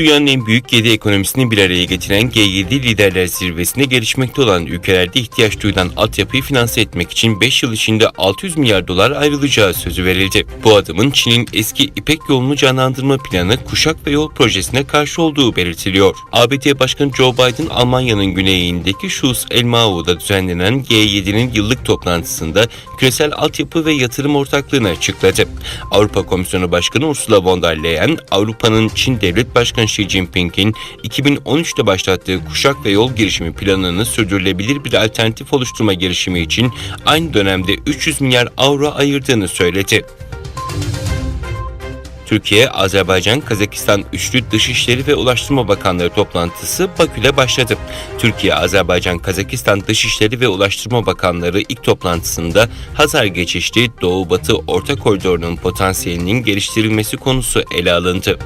Dünyanın en büyük 7 ekonomisini bir araya getiren G7 liderler zirvesinde gelişmekte olan ülkelerde ihtiyaç duyulan altyapıyı finanse etmek için 5 yıl içinde 600 milyar dolar ayrılacağı sözü verildi. Bu adımın Çin'in eski İpek yolunu canlandırma planı Kuşak ve Yol projesine karşı olduğu belirtiliyor. ABD Başkanı Joe Biden Almanya'nın güneyindeki Schulz Elmau'da düzenlenen G7'nin yıllık toplantısında küresel altyapı ve yatırım ortaklığını açıkladı. Avrupa Komisyonu Başkanı Ursula von der Leyen, Avrupa'nın Çin Devlet Başkanı Xi Jinping'in 2013'te başlattığı kuşak ve yol girişimi planını sürdürülebilir bir alternatif oluşturma girişimi için aynı dönemde 300 milyar avro ayırdığını söyledi. Türkiye, Azerbaycan, Kazakistan Üçlü Dışişleri ve Ulaştırma Bakanları toplantısı Bakü'de başladı. Türkiye, Azerbaycan, Kazakistan Dışişleri ve Ulaştırma Bakanları ilk toplantısında Hazar geçişli Doğu-Batı Orta Koridorunun potansiyelinin geliştirilmesi konusu ele alındı.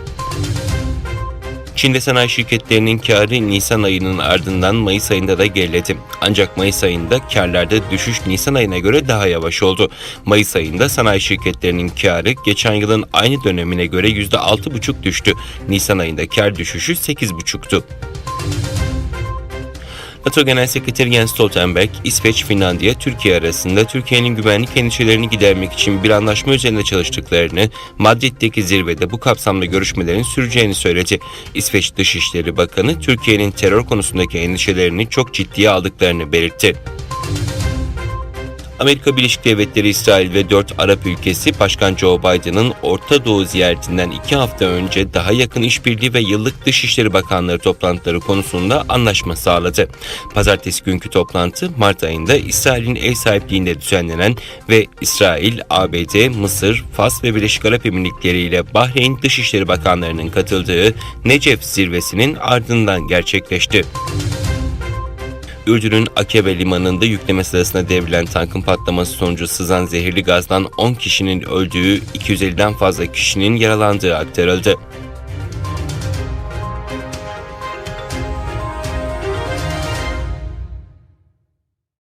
Çin'de sanayi şirketlerinin karı Nisan ayının ardından Mayıs ayında da geriledi. Ancak Mayıs ayında karlarda düşüş Nisan ayına göre daha yavaş oldu. Mayıs ayında sanayi şirketlerinin karı geçen yılın aynı dönemine göre %6,5 düştü. Nisan ayında kar düşüşü 8,5'tu. NATO Genel Sekreteri Jens Stoltenberg, İsveç, Finlandiya, Türkiye arasında Türkiye'nin güvenlik endişelerini gidermek için bir anlaşma üzerinde çalıştıklarını, Madrid'deki zirvede bu kapsamda görüşmelerin süreceğini söyledi. İsveç Dışişleri Bakanı, Türkiye'nin terör konusundaki endişelerini çok ciddiye aldıklarını belirtti. Amerika Birleşik Devletleri, İsrail ve 4 Arap ülkesi Başkan Joe Biden'ın Orta Doğu ziyaretinden 2 hafta önce daha yakın işbirliği ve yıllık Dışişleri Bakanları toplantıları konusunda anlaşma sağladı. Pazartesi günkü toplantı Mart ayında İsrail'in ev sahipliğinde düzenlenen ve İsrail, ABD, Mısır, Fas ve Birleşik Arap Emirlikleri ile Bahreyn Dışişleri Bakanlarının katıldığı Necef zirvesinin ardından gerçekleşti. Ürdün'ün Akebe limanında yükleme sırasında devrilen tankın patlaması sonucu sızan zehirli gazdan 10 kişinin öldüğü, 250'den fazla kişinin yaralandığı aktarıldı.